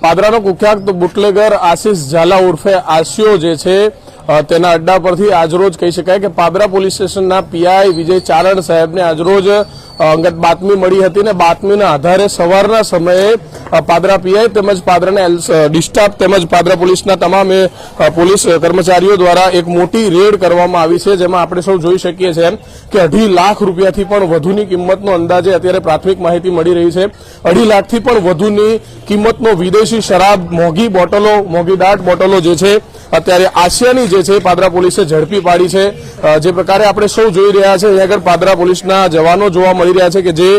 પાદરાનો કુખ્યાત બુટલેગર આશિષ ઝાલા ઉર્ફે આશિયો જે છે તેના અડ્ડા પરથી આજરોજ કહી શકાય કે પાદરા પોલીસ સ્ટેશનના પીઆઈ વિજય ચારણ સાહેબને આજરોજ અંગત બાતમી મળી હતી ને બાતમીના આધારે સવારના સમયે પાદરા પીઆઈ તેમજ પાદરાના ડિસ્ટાફ તેમજ પાદરા પોલીસના તમામ પોલીસ કર્મચારીઓ દ્વારા એક મોટી રેડ કરવામાં આવી છે, જેમાં આપણે સૌ જોઈ શકીએ છીએ કે અઢી લાખ રૂપિયાથી પણ વધુની કિંમતનો અંદાજે અત્યારે પ્રાથમિક માહિતી મળી રહી છે. અઢી લાખથી પણ વધુની કિંમતનો વિદેશી શરાબ, મોંઘી બોટલો, મોંઘી દાટ બોટલો જે છે અત્યારે આસિયાની જે છે પાદરા પોલીસે ઝડપી પાડી છે. જે પ્રકારે આપણે સૌ જોઈ રહ્યા છે, અહીંયા આગળ પાદરા પોલીસના જવાનો જોવા મળી રહ્યા છે કે જે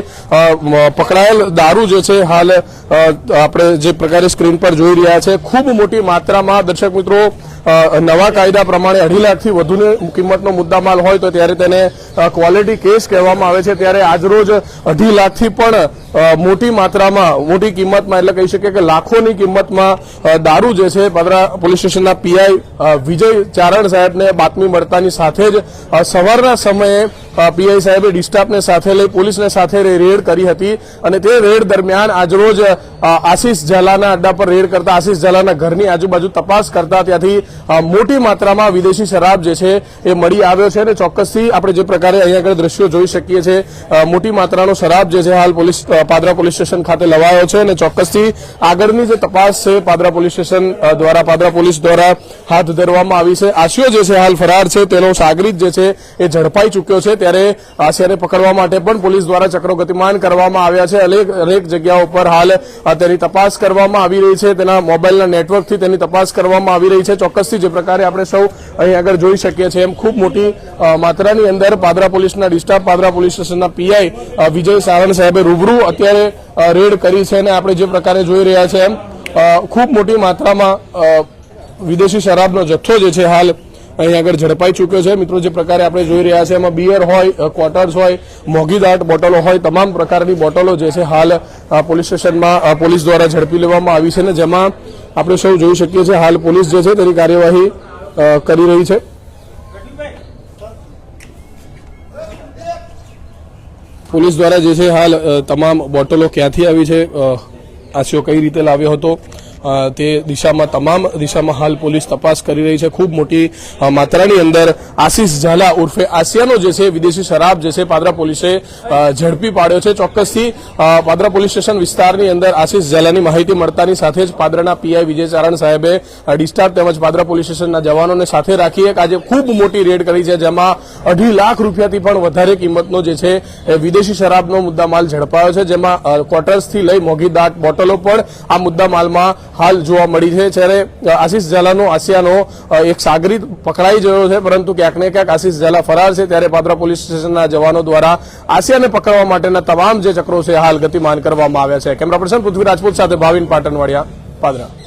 પકડાયેલ દારૂ જે છે હાલ આપણે જે પ્રકારે સ્ક્રીન પર જોઈ રહ્યા છે. ખૂબ મોટી માત્રામાં દર્શક મિત્રો નવા કાયદા પ્રમાણે અઢી લાખથી વધુની કિંમતનો મુદ્દામાલ હોય તો ત્યારે તેને ક્વોલિટી કેસ કહેવામાં આવે છે. ત્યારે આજરોજ અઢી લાખથી પણ મોટી માત્રામાં, મોટી કિંમતમાં, એટલે કહી શકીએ કે લાખોની કિંમતમાં દારૂ જે છે, પાદરા પોલીસ સ્ટેશનના પીઆઈ વિજય ચારણ સાહેબને બાતમી મળતાની સાથે જ સવારના સમયે પીઆઈ સાહેબે ડિસ્ટાફને સાથે લઈ પોલીસને સાથે રેડ કરી હતી અને તે રેડ દરમિયાન આજરોજ આશિષ ઝાલાના અડ્ડા પર રેડ કરતા આશિષ ઝાલાના ઘરની આજુબાજુ તપાસ કરતા ત્યાંથી મોટી માત્રામાં વિદેશી શરાબ જે છે એ મળી આવ્યો છે અને ચોક્કસથી આપણે જે પ્રકારે અહીંયા આગળ દ્રશ્યો જોઈ શકીએ છીએ મોટી માત્રાનો શરાબ જે છે હાલ પોલીસ પાદરા પોલીસ સ્ટેશન ખાતે લવાયો છે અને ચોક્કસથી આગળની જે તપાસ છે પાદરા પોલીસ સ્ટેશન દ્વારા પાદરા પોલીસ દ્વારા હાથ ધરવામાં આવી છે. આશીઓ જે છે હાલ ફરાર છે, તેનો સાગરીત જે છે એ ઝડપાઈ ચૂક્યો છે. ત્યારે આશિયાને પકડવા માટે પણ પોલીસ દ્વારા ચક્રો ગતિમાન કરવામાં આવ્યા છે. અનેક અનેક જગ્યાઓ પર હાલ તેની તપાસ કરવામાં આવી રહી છે. તેના મોબાઈલના નેટવર્કથી તેની તપાસ કરવામાં આવી રહી છે. ચોક્કસથી જે પ્રકારે આપણે સૌ અહીં આગળ જોઈ શકીએ છીએ. એમ ખૂબ મોટી માત્રાની અંદર પાદરા પોલીસના ડિસ્ટાફ, પાદરા પોલીસ સ્ટેશનના પીઆઈ વિજય સારણ સાહેબે રૂબરૂ અત્યારે રેડ કરી છે અને આપણે જે પ્રકારે જોઈ રહ્યા છે એમ ખૂબ મોટી માત્રામાં વિદેશી શરાબનો જથ્થો જે છે હાલ અહીં આગળ ઝડપાઈ ચૂક્યો છે. મિત્રો, જે પ્રકારે આપણે જોઈ રહ્યા છે એમાં બિયર હોય ક્વાર્ટર્સ હોય, મોંઘી દાટ બોટલો હોય, તમામ પ્રકારની બોટલો જે છે હાલ પોલીસ સ્ટેશનમાં પોલીસ દ્વારા ઝડપી લેવામાં આવી છે ને જેમાં આપણે સૌ જોઈ શકીએ છીએ, હાલ પોલીસ જે છે તેની કાર્યવાહી કરી રહી છે. પોલીસ દ્વારા જે છે હાલ તમામ બોટલો ક્યાંથી આવી છે આશયો કઈ રીતે લાવ્યો હતો? તે દિશામાં તમામ દિશામાં હાલ પોલીસ તપાસ કરી રહી છે. ખૂબ મોટી માત્રાની અંદર આશિષ ઝાલા ઉર્ફે આસિયાનો જે છે વિદેશી શરાબ જે છે પાદરા પોલીસે ઝડપી પાડ્યો છે. ચોક્કસથી પાદરા પોલીસ સ્ટેશન વિસ્તારની અંદર આશિષ ઝાલાની માહિતી મળતાની સાથે જ પાદરાના પીઆઈ વિજય ચારણ સાહેબે અ, તેમજ પાદરા પોલીસ સ્ટેશનના જવાનોને સાથે રાખી એક આજે ખૂબ મોટી રેડ કરી છે જેમાં અઢી લાખ રૂપિયાથી પણ વધારે કિંમતનો જે છે એ વિદેશી શરાબનો મુદ્દામાલ ઝડપાયો છે. જેમાં ક્વાર્ટર્સથી લઈ મોંઘી દાટ બોટલો પણ આ મુદ્દામાલમાં હાલ જોવા મળી છે જ્યારે આશિષ ઝાલાનો, આસિયાનો એક સાગરીત પકડાઈ ગયો છે, પરંતુ ક્યાંક ને ક્યાંક આશિષ ઝાલા ફરાર છે, ત્યારે પાદરા પોલીસ સ્ટેશનના જવાનો દ્વારા આસિયાને પકડવા માટેના તમામ જે ચક્રો છે, હાલ ગતિમાન કરવામાં આવ્યા છે. કેમેરા પર્સન પૃથ્વી રાજપૂત સાથે ભાવિન પાટણવાડિયા, પાદરા.